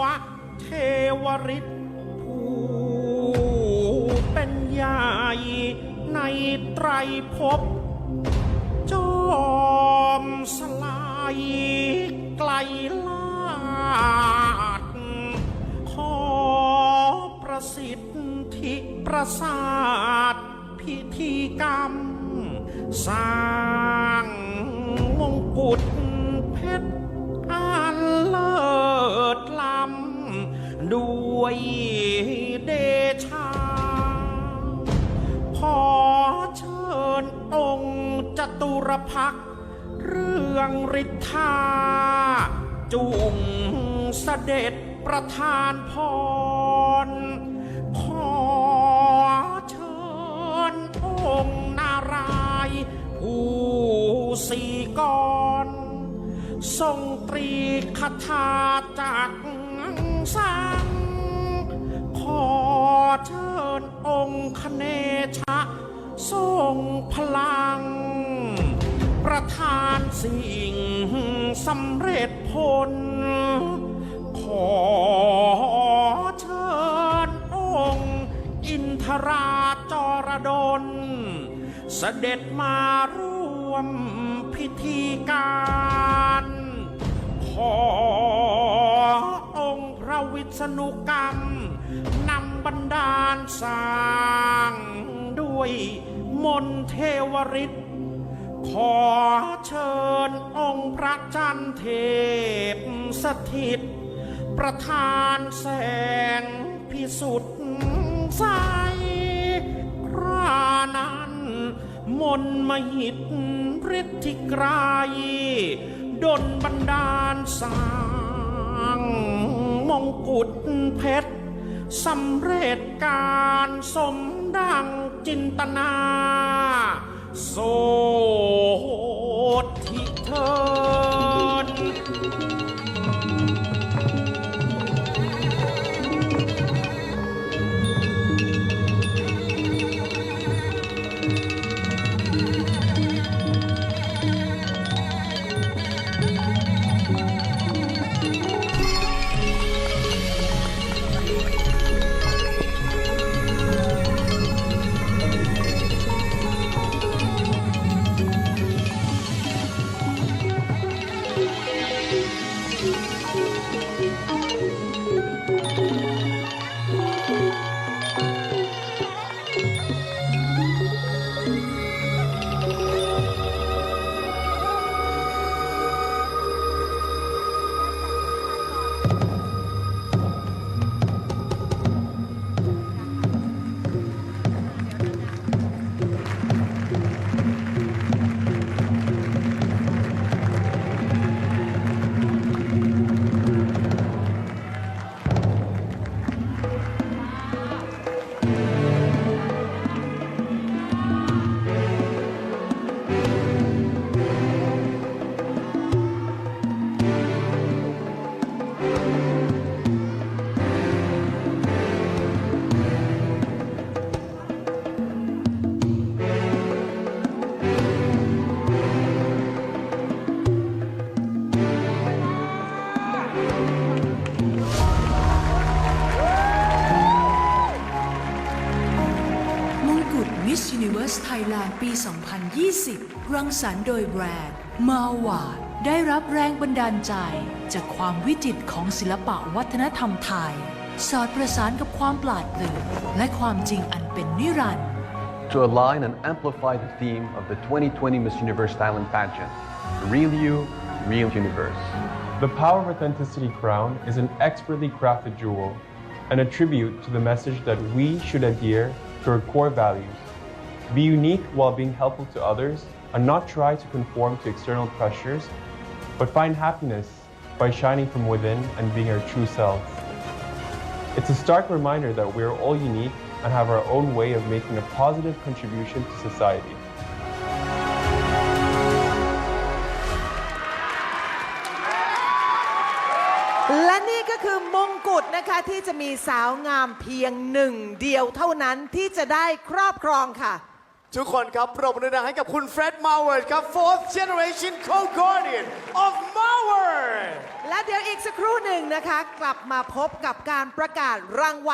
วะเทวริษผู้เป็นใหญ่ในไตรภพจอมสลายไกลลาดขอประสิทธิประสาทพิธีกรรม สร้างมงกุฎเพชร ด้วยเดชาขอเชิญองค์จตุรพักษ์เรื่องฤทธา จุงเสด็จประธานพร ขอเชิญองค์นารายผู้สีกรทรงตรีคาถาจาก สังขอเชิญองค์คเนชะทรงพลัง ประทานสิ่งสำเร็จผล ขอเชิญองค์อินทราจรดลเสด็จมาร่วมพิธีการขอ วิษณุกรรมนำบันดาลสร้างด้วยมนเทวฤทธิ์ขอเชิญองค์พระจันทร์เทพสถิต ประธานแสงพิสุทธิ์ใสครานั้นมนมหิตฤทธิกรายดนบันดาลสร้าง มงกุฎเพชรสำเร็จการสมดังจินตนาโสทิเทิน ปี 2020 รังสรรค์โดยแบรนด์มาวาดได้รับแรงบันดาลใจ จากความวิจิตรของศิลปะวัฒนธรรมไทย สอดประสานกับความปราดเปรื่อง และความจริงอันเป็นนิรันดร์ to align and amplify the theme of the 2020 Miss Universe Thailand pageant Real You, Real Universe. The Power of Authenticity crown is an expertly crafted jewel and a tribute to the message that we should adhere to our core values. Be unique while being helpful to others and not try to conform to external pressures, but find happiness by shining from within and being our true self. It's a stark reminder that we are all unique and have our own way of making a positive contribution to society. และนี่ก็คือมงกุฎนะคะที่จะมีสาวงามเพียงหนึ่งเดียวเท่านั้นที่จะได้ครอบครองค่ะ ทุกคนครับปรบมือดังให้กับคุณเฟร็ดมาเวิร์ดครับ fourth generation co-guardian of Maward และเดี๋ยวอีกสักครู่หนึ่งนะคะ กลับมาพบกับการประกาศรางวัล